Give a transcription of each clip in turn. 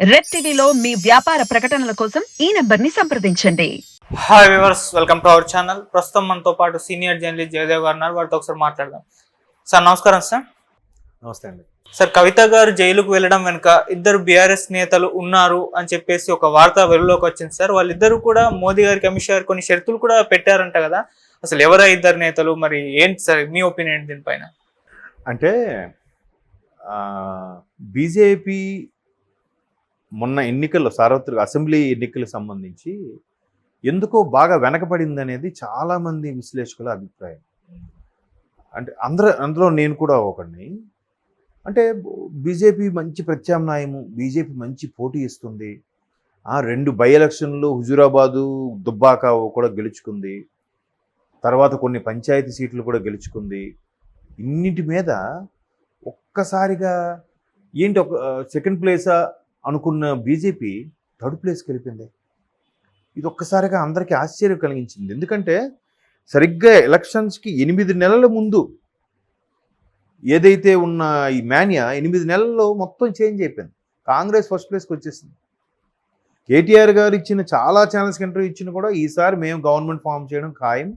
Red టీవీలో మీ వ్యాపార ప్రకటనల కోసం ఈ నెంబర్ని సంప్రదించండి. Hi viewers welcome to our channel ప్రస్తుతం మనతో పాటు సీనియర్ జర్నలిస్ట్ జయదేవ్ గారు ఉన్నారు వారితో ఒకసారి మాట్లాడదాం. సార్ నమస్కారం సార్. నమస్తే అండి. సార్ కవిత గారు జైలుకు వెళ్ళడం వెనుక ఇద్దరు బీఆర్ఎస్ నేతలు ఉన్నారు అని చెప్పేసి ఒక వార్త వెలుగులోకి వచ్చింది సార్. వాళ్ళిద్దరు కూడా మోదీ గారికి అమిత్ షా గారు కొన్ని షరతులు కూడా పెట్టారంట కదా. అసలు ఎవరా ఇద్దరు నేతలు? మరి ఏంటి సార్ మీ ఒపీనియన్ దీనిపైన? అంటే బీజేపీ మొన్న ఎన్నికల్లో సార్వత్రిక అసెంబ్లీ ఎన్నికలకు సంబంధించి ఎందుకో బాగా వెనకబడింది అనేది చాలామంది విశ్లేషకుల అభిప్రాయం. అంటే అందరూ అందులో నేను కూడా ఒకడిని. అంటే బీజేపీ మంచి ప్రత్యామ్నాయము బీజేపీ మంచి పోటీ ఇస్తుంది. ఆ రెండు బై ఎలక్షన్లు హుజూరాబాదు దుబ్బాక కూడా గెలుచుకుంది. తర్వాత కొన్ని పంచాయతీ సీట్లు కూడా గెలుచుకుంది. ఇన్నిటి మీద ఒక్కసారిగా ఏంటి ఒక సెకండ్ ప్లేసా అనుకున్న బీజేపీ థర్డ్ ప్లేస్కి వెళ్ళిపోయింది. ఇది ఒక్కసారిగా అందరికీ ఆశ్చర్యం కలిగించింది. ఎందుకంటే సరిగ్గా ఎలక్షన్స్కి ఎనిమిది నెలల ముందు ఏదైతే ఉన్న ఈ మాన్యా ఎనిమిది నెలల్లో మొత్తం చేంజ్ అయిపోయింది. కాంగ్రెస్ ఫస్ట్ ప్లేస్కి వచ్చేసింది. కేటీఆర్ గారు ఇచ్చిన చాలా ఛానల్స్కి ఇంటర్వ్యూ ఇచ్చిన కూడా ఈసారి మేము గవర్నమెంట్ ఫామ్ చేయడం ఖాయం.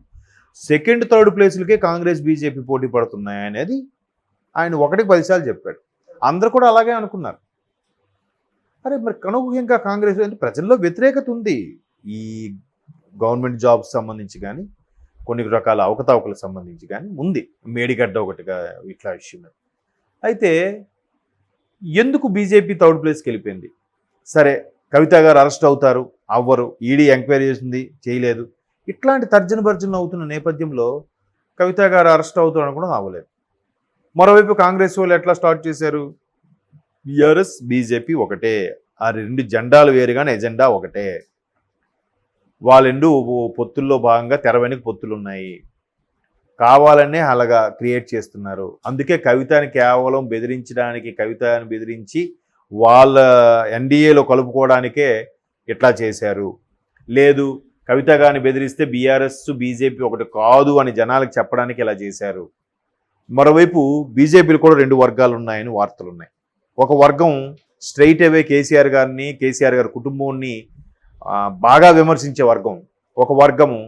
సెకండ్ థర్డ్ ప్లేసులకే కాంగ్రెస్ బీజేపీ పోటీ పడుతున్నాయి అనేది ఆయన ఒకటికి పదిసార్లు చెప్పాడు. అందరు కూడా అలాగే అనుకున్నారు. అరే మరి కనుక కాంగ్రెస్ అంటే ప్రజల్లో వ్యతిరేకత ఉంది. ఈ గవర్నమెంట్ జాబ్స్ సంబంధించి కానీ కొన్ని రకాల అవకతవకలకు సంబంధించి కానీ ఉంది. మేడిగడ్డ ఒకటిగా ఇట్లా విషయం అయితే ఎందుకు బీజేపీ థర్డ్ ప్లేస్కి వెళ్ళిపోయింది? సరే కవిత గారు అరెస్ట్ అవుతారు అవ్వరు ఈడీ ఎంక్వైరీ చేసింది చేయలేదు. ఇట్లాంటి తర్జన భర్జన అవుతున్న నేపథ్యంలో కవిత గారు అరెస్ట్ అవుతారు అనుకోవడం అవ్వలేదు మరోవైపు కాంగ్రెస్ వాళ్ళు ఎట్లా స్టార్ట్ చేశారు? బీఆర్ఎస్ బీజేపీ ఒకటే. ఆ రెండు జెండాలు వేరుగానే ఎజెండా ఒకటే. వాళ్ళెండు పొత్తుల్లో భాగంగా తెర వెనుక పొత్తులు ఉన్నాయి కావాలనే అలాగా క్రియేట్ చేస్తున్నారు. అందుకే కవితని కేవలం బెదిరించడానికి కవితని బెదిరించి వాళ్ళ ఎన్డీఏలో కలుపుకోవడానికే ఇట్లా చేశారు. లేదు కవిత గాని బెదిరిస్తే బీఆర్ఎస్ బీజేపీ ఒకటి కాదు అని జనాలకు చెప్పడానికి ఇలా చేశారు. మరోవైపు బీజేపీలు కూడా రెండు వర్గాలు ఉన్నాయని వార్తలు ఉన్నాయి ఒక వర్గం స్ట్రైట్ అవే కేసీఆర్ గారిని కేసీఆర్ గారి కుటుంబాన్ని బాగా విమర్శించే వర్గం. ఒక వర్గము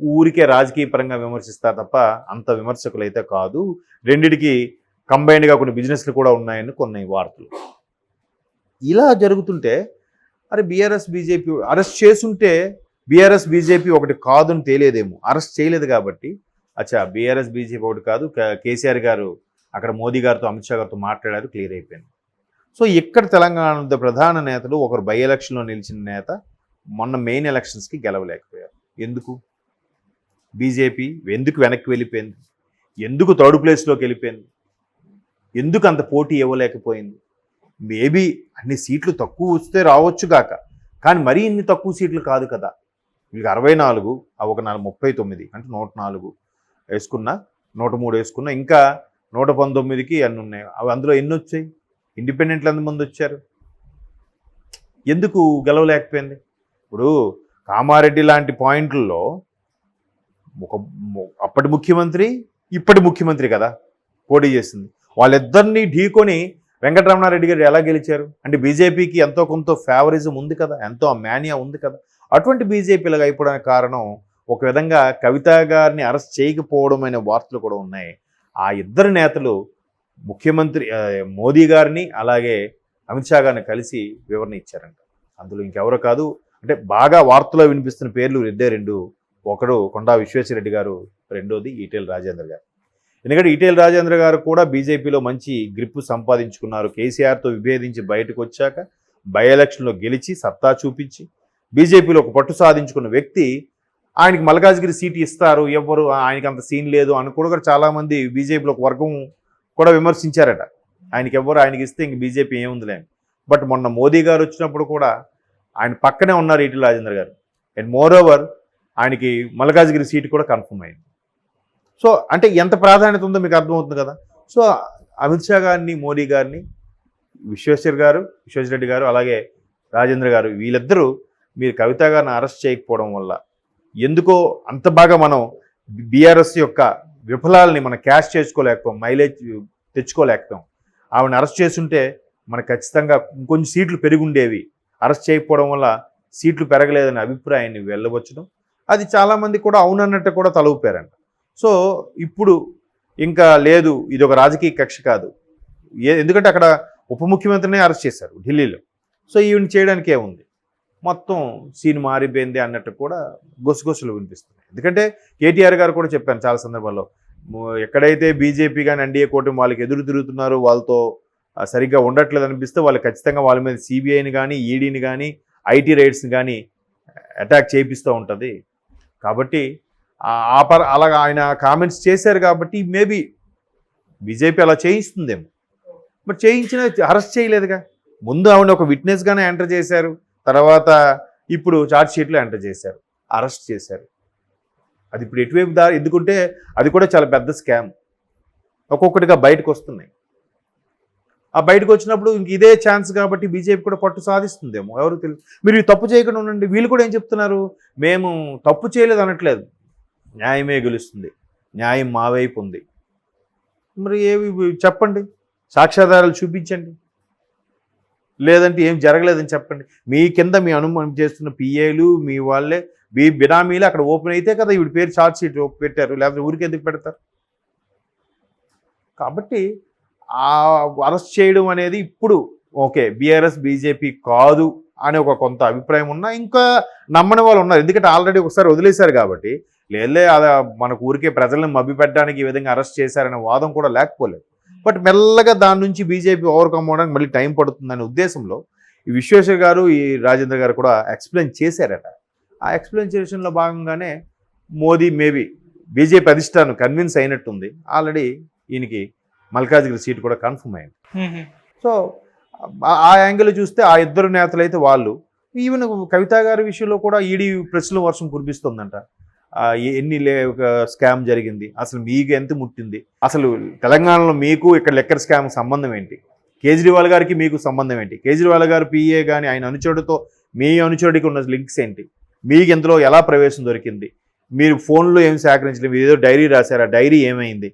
ఊరికే రాజకీయ పరంగా విమర్శిస్తారు తప్ప అంత విమర్శకులు అయితే కాదు. రెండిటికి కంబైన్డ్గా కొన్ని బిజినెస్లు కూడా ఉన్నాయని కొన్ని వార్తలు. ఇలా జరుగుతుంటే అరే బీఆర్ఎస్ బీజేపీ అరెస్ట్ చేసుంటే బీఆర్ఎస్ బీజేపీ ఒకటి కాదని తెలియదేమో అరెస్ట్ చేయలేదు కాబట్టి. అచ్చా బీఆర్ఎస్ బీజేపీ ఒకటి కాదు. కేసీఆర్ గారు అక్కడ మోదీ గారితో అమిత్ షా గారితో మాట్లాడారు క్లియర్ అయిపోయింది. సో ఇక్కడ తెలంగాణ ప్రధాన నేతలు ఒకరు బై ఎలక్షన్లో నిలిచిన నేత మొన్న మెయిన్ ఎలక్షన్స్కి గెలవలేకపోయారు. ఎందుకు? బీజేపీ ఎందుకు వెనక్కి వెళ్ళిపోయింది? ఎందుకు థర్డ్ ప్లేస్లోకి వెళ్ళిపోయింది? ఎందుకు అంత పోటీ ఇవ్వలేకపోయింది? మేబీ అన్ని సీట్లు తక్కువ వస్తే రావచ్చు కాక కానీ మరీ ఇన్ని తక్కువ సీట్లు కాదు కదా. మీకు అరవై నాలుగు ఒక నాలుగు ముప్పై తొమ్మిది అంటే నూట నాలుగు వేసుకున్నా నూట మూడు వేసుకున్నా ఇంకా నూట పంతొమ్మిదికి అన్ని ఉన్నాయి. అవి అందులో ఎన్ని వచ్చాయి? ఇండిపెండెంట్లు ఎంతమంది వచ్చారు ఎందుకు గెలవలేకపోయింది? ఇప్పుడు కామారెడ్డి లాంటి పాయింట్లలో ఒక అప్పటి ముఖ్యమంత్రి ఇప్పటి ముఖ్యమంత్రి కదా పోటీ చేసింది. వాళ్ళిద్దరినీ ఢీకొని వెంకటరమణారెడ్డి గారు ఎలా గెలిచారు? అంటే బీజేపీకి ఎంతో కొంత ఫేవరిజం ఉంది కదా ఎంతో మానియా ఉంది కదా. అటువంటి బీజేపీలుగా అయిపోవడానికి కారణం ఒక విధంగా కవిత గారిని అరెస్ట్ చేయకపోవడం అనే వార్తలు కూడా ఉన్నాయి. ఆ ఇద్దరు నేతలు ముఖ్యమంత్రి మోదీ గారిని అలాగే అమిత్ షా గారిని కలిసి వివరణ ఇచ్చారంట. అందులో ఇంకెవరో కాదు అంటే బాగా వార్తలో వినిపిస్తున్న పేర్లు ఇద్దే రెండు. ఒకడు కొండా విశ్వేశ్వరరెడ్డి గారు రెండోది ఈటెల రాజేంద్ర గారు. ఎందుకంటే ఈటెల రాజేంద్ర గారు కూడా బీజేపీలో మంచి గ్రిప్పు సంపాదించుకున్నారు. కేసీఆర్తో విభేదించి బయటకు వచ్చాక బై ఎలక్షన్లో గెలిచి సత్తా చూపించి బీజేపీలో ఒక పట్టు సాధించుకున్న వ్యక్తి ఆయనకి మల్కాజ్గిరి సీటు ఇస్తారు. ఎవ్వరు ఆయనకి అంత సీన్ లేదు అని కూడా కూడా చాలామంది బీజేపీలో ఒక వర్గం కూడా విమర్శించారట. ఆయనకి ఎవ్వరు ఆయనకి ఇస్తే ఇంక బీజేపీ ఏముందిలే బట్ మొన్న మోదీ గారు వచ్చినప్పుడు కూడా ఆయన పక్కనే ఉన్నారు ఈటీ రాజేంద్ర గారు. అండ్ మోర్ ఓవర్ ఆయనకి మల్కాజ్గిరి సీట్ కూడా కన్ఫర్మ్ అయింది. సో అంటే ఎంత ప్రాధాన్యత ఉందో మీకు అర్థమవుతుంది కదా? సో అమిత్ షా గారిని మోడీ గారిని విశ్వేశ్వర్ గారు విశ్వేశ్వరరెడ్డి గారు అలాగే రాజేంద్ర గారు వీళ్ళిద్దరూ మీరు కవిత గారిని అరెస్ట్ చేయకపోవడం వల్ల ఎందుకో అంత బాగా మనం బీఆర్ఎస్ యొక్క విఫలాలని మనం క్యాష్ చేసుకోలేకపోయాం మైలేజ్ తెచ్చుకోలేకపోయాం ఆవిడని అరెస్ట్ చేస్తుంటే మనకు ఖచ్చితంగా ఇంకొంచెం సీట్లు పెరుగుండేవి. అరెస్ట్ చేయకపోవడం వల్ల సీట్లు పెరగలేదనే అభిప్రాయాన్ని వెళ్ళవచ్చడం అది చాలామంది కూడా అవునన్నట్టు కూడా తలవుపారంట సో ఇప్పుడు ఇంకా లేదు ఇది ఒక రాజకీయ కక్ష కాదు. ఏ ఎందుకంటే అక్కడ ఉప ముఖ్యమంత్రినే అరెస్ట్ చేశారు ఢిల్లీలో. సో ఈవిని చేయడానికే ఉంది మొత్తం సీన్ మారిపోయింది అన్నట్టు కూడా గొసగొసలు వినిపిస్తున్నాయి. ఎందుకంటే కేటీఆర్ గారు కూడా చెప్పాను చాలా సందర్భాల్లో ఎక్కడైతే బీజేపీ కానీ ఎన్డీఏ కూటమి వాళ్ళకి ఎదురు తిరుగుతున్నారో వాళ్ళతో సరిగ్గా ఉండట్లేదు అనిపిస్తే వాళ్ళు ఖచ్చితంగా వాళ్ళ మీద సిబిఐని కానీ ఈడీని కానీ ఐటీ రైట్స్ని కానీ అటాక్ చేయిస్తూ ఉంటుంది. కాబట్టి ఆ- పర అలాగా ఆయన కామెంట్స్ చేశారు కాబట్టి మేబీ బీజేపీ అలా చేయిస్తుందేమో. మరి చేయించిన అరెస్ట్ చేయలేదుగా. ముందు ఆవిడ ఒక విట్నెస్గానే ఎంటర్ చేశారు. తర్వాత ఇప్పుడు చార్జ్ షీట్లో ఎంటర్ చేశారు. అరెస్ట్ చేశారు. అది ఇప్పుడు ఎటువైపు దారి ఎందుకుంటే అది కూడా చాలా పెద్ద స్కామ్. ఒక్కొక్కటిగా బయటకు వస్తున్నాయి. ఆ బయటకు వచ్చినప్పుడు ఇంక ఇదే ఛాన్స్ కాబట్టి బీజేపీ కూడా పట్టు సాధిస్తుందేమో ఎవరు తెలియదు మీరు తప్పు చేయకుండా ఉండండి. వీళ్ళు కూడా ఏం చెప్తున్నారు? మేము తప్పు చేయలేదు అనట్లేదు. న్యాయమే గెలుస్తుంది. న్యాయం మా వైపు ఉంది. మరి ఏవి చెప్పండి. సాక్ష్యాధారాలు చూపించండి. లేదంటే ఏం జరగలేదని చెప్పండి. మీ కింద మీ అనుమానం చేస్తున్న పిఏలు మీ వాళ్ళే మీ బినామీలు అక్కడ ఓపెన్ అయితే కదా ఇవి పేరు ఛార్జ్ షీట్ పెట్టారు లేకపోతే ఊరికి ఎందుకు పెడతారు? కాబట్టి ఆ అరెస్ట్ చేయడం అనేది ఇప్పుడు ఓకే బీఆర్ఎస్ బీజేపీ కాదు అనే ఒక కొంత అభిప్రాయం ఉన్నా ఇంకా నమ్మని వాళ్ళు ఉన్నారు. ఎందుకంటే ఆల్రెడీ ఒకసారి వదిలేశారు కాబట్టి లేలే అది మనకు ఊరికే ప్రజలను మభ్యపెట్టడానికి ఈ విధంగా అరెస్ట్ చేశారనే వాదం కూడా లేకపోలేదు. బట్ మెల్లగా దాని నుంచి బీజేపీ ఓవర్కమ్ అవడానికి మళ్ళీ టైం పడుతుందనే ఉద్దేశంలో ఈ విశ్వేశ్వర్ గారు ఈ రాజేంద్ర గారు కూడా ఎక్స్ప్లెయిన్ చేశారట. ఆ ఎక్స్ప్లెయిన్ భాగంగానే మోదీ మేబీ బీజేపీ అధిష్టానం కన్విన్స్ అయినట్టుంది. ఆల్రెడీ ఈయనకి మల్కాజ్గిరి సీట్ కూడా కన్ఫర్మ్ అయింది. సో ఆ- యాంగిల్ చూస్తే ఆ ఇద్దరు నేతలు అయితే వాళ్ళు. ఈవెన్ కవిత గారి విషయంలో కూడా ఈడీ ప్రశ్నల వర్షం కురిపిస్తుందంట. ఎన్ని లే ఒక స్కామ్ జరిగింది. అసలు మీకు ఎంత ముట్టింది? అసలు తెలంగాణలో మీకు ఇక్కడ లెక్కర్ స్కామ్ సంబంధం ఏంటి? కేజ్రీవాల్ గారికి మీకు సంబంధం ఏంటి? కేజ్రీవాల్ గారు పిఏ కానీ ఆయన అనుచరుడితో మీ అనుచరుడికి ఉన్న లింక్స్ ఏంటి? మీకు ఇందులో ఎలా ప్రవేశం దొరికింది? మీరు ఫోన్లో ఏం సేకరించలేదు? మీరు ఏదో డైరీ రాశారా? డైరీ ఏమైంది?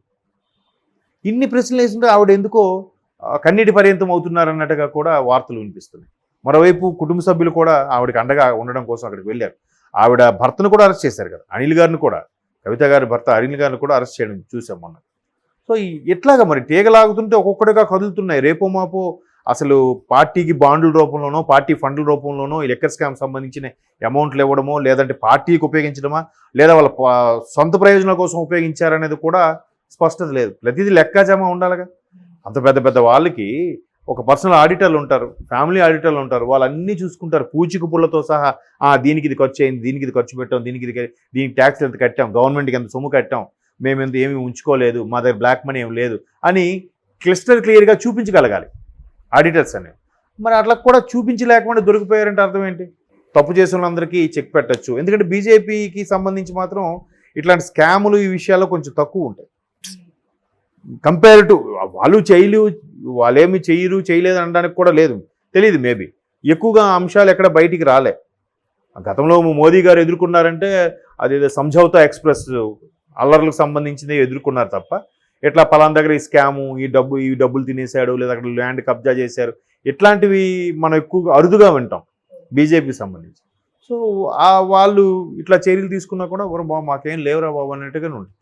ఇన్ని ప్రశ్నలు వేస్తుంటే ఆవిడ ఎందుకో కన్నీటి పర్యంతం అవుతున్నారన్నట్టుగా కూడా వార్తలు వినిపిస్తున్నాయి. మరోవైపు కుటుంబ సభ్యులు కూడా ఆవిడకి అండగా ఉండడం కోసం అక్కడికి వెళ్ళారు. ఆవిడ భర్తను కూడా అరెస్ట్ చేశారు కదా. అనిల్ గారిని కూడా కవిత గారి భర్త అనిల్ గారిని కూడా అరెస్ట్ చేయడం చూసాం మొన్న. సో ఎట్లాగా మరి? తీగలాగుతుంటే ఒక్కొక్కటిగా కదులుతున్నాయి. రేపో మాపో అసలు పార్టీకి బాండ్ల రూపంలోనో పార్టీ ఫండ్ల రూపంలోనో ఈ లెక్కర్ స్కామ్ సంబంధించిన అమౌంట్లు ఇవ్వడమో లేదంటే పార్టీకి ఉపయోగించడమా లేదా వాళ్ళ సొంత ప్రయోజనాల కోసం ఉపయోగించారనేది కూడా స్పష్టత లేదు. ప్రతిదీ లెక్కాజామా ఉండాలిగా. అంత పెద్ద పెద్ద వాళ్ళకి ఒక పర్సనల్ ఆడిటర్లు ఉంటారు ఫ్యామిలీ ఆడిటర్లు ఉంటారు వాళ్ళు అన్నీ చూసుకుంటారు. పూచిక పుల్లతో సహా దీనికి ఇది ఖర్చు అయింది దీనికి ఇది ఖర్చు పెట్టాం దీనికి ఇది దీనికి ట్యాక్స్ ఎంత కట్టాం గవర్నమెంట్కి ఎంత సొమ్ము కట్టాం మేము ఎంత ఏమి ఉంచుకోలేదు మా దగ్గర బ్లాక్ మనీ ఏం లేదు అని క్లిస్టర్ క్లియర్గా చూపించగలగాలి. ఆడిటర్స్ అనేవి మరి అట్లా కూడా చూపించలేకుండా దొరికిపోయారంటే అర్థం ఏంటి? తప్పు చేసిన వాళ్ళందరికీ చెక్ పెట్టచ్చు. ఎందుకంటే బీజేపీకి సంబంధించి మాత్రం ఇట్లాంటి స్కాములు ఈ విషయాల్లో కొంచెం తక్కువ ఉంటాయి. కంపేర్ టు వాళ్ళు చేయలు వాళ్ళేమి చేయరు చేయలేదు అనడానికి కూడా లేదు. తెలియదు మేబీ ఎక్కువగా అంశాలు ఎక్కడ బయటికి రాలే. గతంలో మోదీ గారు ఎదుర్కొన్నారంటే అది సంఝౌతా ఎక్స్ప్రెస్ అల్లర్లకు సంబంధించింది ఎదుర్కొన్నారు తప్ప ఇట్లా పలానా దగ్గర ఈ స్కాము ఈ డబ్బు ఈ డబ్బులు తినేశాడు లేదా అక్కడ ల్యాండ్ కబ్జా చేశారు ఇట్లాంటివి మనం ఎక్కువగా అరుదుగా వింటాం బీజేపీకి సంబంధించి. సో ఆ వాళ్ళు ఇట్లా చర్యలు తీసుకున్నా కూడా "ఒరే బాబు మాకేం లేవురా బాబు అన్నట్టుగానే ఉంటుంది.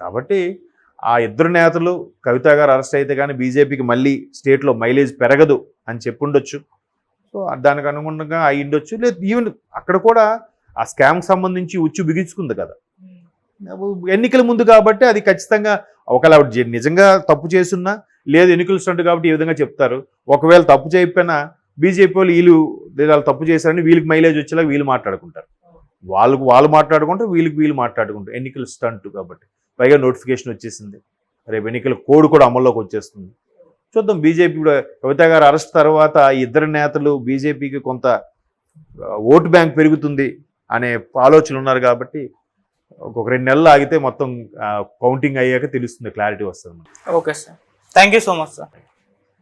కాబట్టి ఆ ఇద్దరు నేతలు కవిత గారు అరెస్ట్ అయితే కానీ బీజేపీకి మళ్ళీ స్టేట్లో మైలేజ్ పెరగదు అని చెప్పుండొచ్చు. సో దానికి అనుగుణంగా అయి ఉండొచ్చు. లేదు ఈవెన్ అక్కడ కూడా ఆ స్కామ్కి సంబంధించి ఉచ్చు బిగించుకుంది కదా. ఎన్నికల ముందు కాబట్టి అది ఖచ్చితంగా ఒకవేళ ఆవిడ నిజంగా తప్పు చేస్తున్నా లేదు ఎన్నికలు స్టంట్ కాబట్టి ఈ విధంగా చెప్తారు. ఒకవేళ తప్పు చేయకపోయినా బీజేపీ వాళ్ళు వీళ్ళు వాళ్ళు తప్పు చేశారని వీళ్ళకి మైలేజ్ వచ్చేలా వీళ్ళు మాట్లాడుకుంటారు. వాళ్ళకు వాళ్ళు మాట్లాడుకుంటారు వీళ్ళకి వీళ్ళు మాట్లాడుకుంటారు. ఎన్నికలు స్టంట్ కాబట్టి. పైగా నోటిఫికేషన్ వచ్చేసింది. రేపు ఎన్నికల కోడ్ కూడా అమల్లోకి వచ్చేస్తుంది. చూద్దాం. బీజేపీ కూడా కవిత గారు అరెస్ట్ తర్వాత ఇద్దరు నేతలు బీజేపీకి కొంత ఓటు బ్యాంక్ పెరుగుతుంది అనే ఆలోచనలు ఉన్నారు కాబట్టి ఒక రెండు నెలలు ఆగితే మొత్తం కౌంటింగ్ అయ్యాక తెలుస్తుంది క్లారిటీ వస్తుంది okay sir thank you so much sir